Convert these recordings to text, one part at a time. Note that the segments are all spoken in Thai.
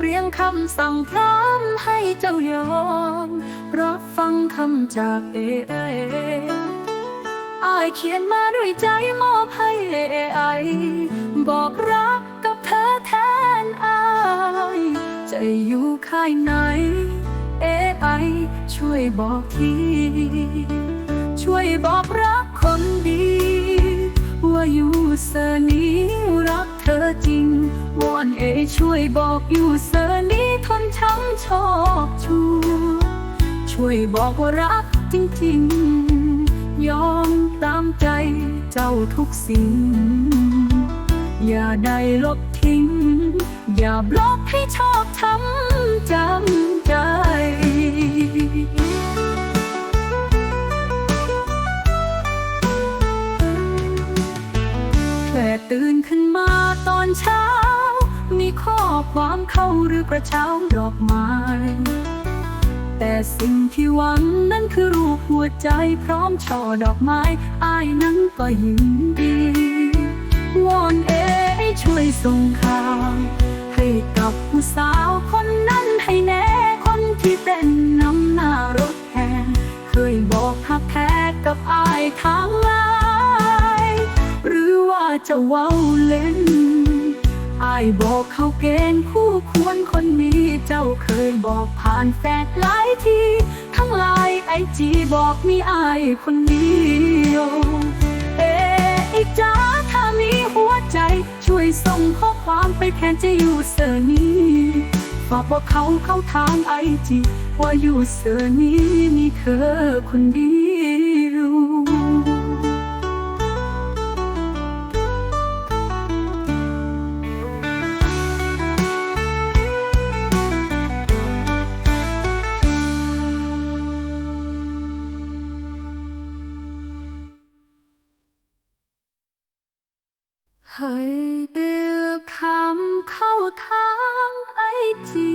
เรียงคำสั่งพร้อมให้เจ้ายอมรับฟังคำจากเอไออายเขียนมาด้วยใจมอบให้เอไอบอกรักกับเธอแทนอายจะอยู่ค่ายไหนเอไอช่วยบอกทีช่วยบอกรักคนดี ว่าอยู่เสอ ช่วยบอกอยู่เสร์นี้ทนช้ำชอบชูช่วยบอกว่ารักจริงๆ ยอมตามใจเจ้าทุกสิ่ง อย่าได้ลบทิ้ง อย่าบล็อกให้ชอบช้ำจำใจแค่ตื่นขึ้นมาตอนเช้า มีข้อความเข้าหรือกระเช้าดอกไม้ แต่สิ่งที่หวังนั้นคือรูปหัวใจพร้อมช่อดอกไม้อายนั้นก็ยินดีวอนเอช่วยส่งข่าวให้กับผู้สาวคนนั้นให้แน่คนที่เต้นน้ำหน้ารถแห่เคยบอกหักแท้กับอายทางไลน์หรือว่าจะเว้าเล่น อายบอกเขาเกณฑ์คู่ควรคนนี้เจ้าเคยบอกผ่านแฟนหลายทีทั้งไลน์ไอจีบอกมีอายคนเดียวเอ๊ไอจ้าถ้ามีหัวใจ ช่วยส่งข้อความไปแทนจะอยู่เสอร์นี้ฝากบอกเขาเขาทางไอจีว่าอยู่เสอร์นี้มีเธอคนเดียว ให้เลือกคำเข้าทางไอจี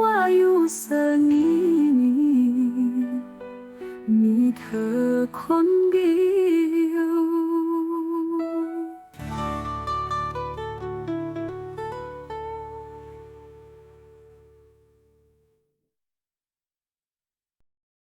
ว่าอยู่เสอร์นี้มีเธอคนเดี